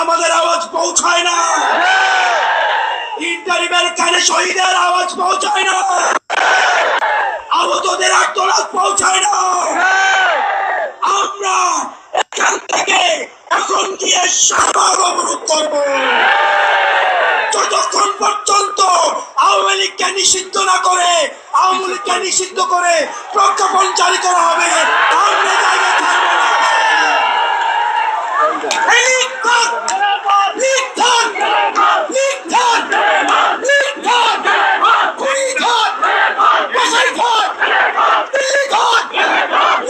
আমাদের আওয়াজ পৌঁছায় না। ইন্টারিমের কানে শহীদের আওয়াজ পৌঁছায় না। আহতদের আত্মরাত পৌঁছায় না। আমরা এখান থেকে এখন গিয়ে শাহবাগ অবরোধ করব। যতক্ষণ পর্যন্ত আওয়ামী লীগকে নিষিদ্ধ না করে, আওয়ামী লীগকে নিষিদ্ধ করে প্রজ্ঞাপন জারি করা হবে, আমরা জায়গায় থাকব না এই লীগ থাক! লীগ থাক! লীগ থাক! লীগ থাক! খুনি থাক! গোসাই থাক! দিল্লি থাক!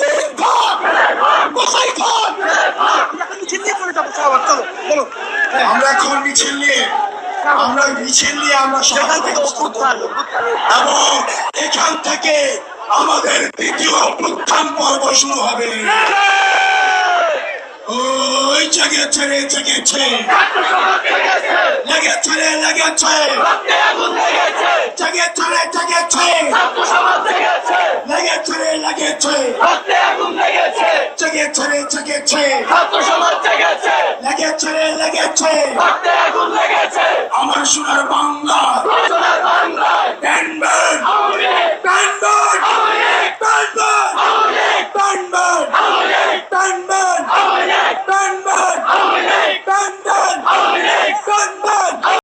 লীগ থাক! গোসাই থাক! আমরা এখন মিছিল নিয়ে, আমরা মিছিল নিয়ে আমরা সেখান থেকে এবং এখান থেকে আমাদের দ্বিতীয় অভ্যুত্থান পর্ব শুরু হবে। ওই জেগেছে রে জেগেছে লেগেছে লেগেছে। হাতে আগুন লেগেছে। জেগেছে রে জেগেছে ছাত্র সমাজ জেগেছে লেগেছে। রে লেগেছে হাতে আগুন লেগেছে। আমার সোনার বাংলা। সোনার বাংলা। ব্যান্ডন ব্যান্ডন ব্যান্ডন ব্যান্ডন ব্যান্ডন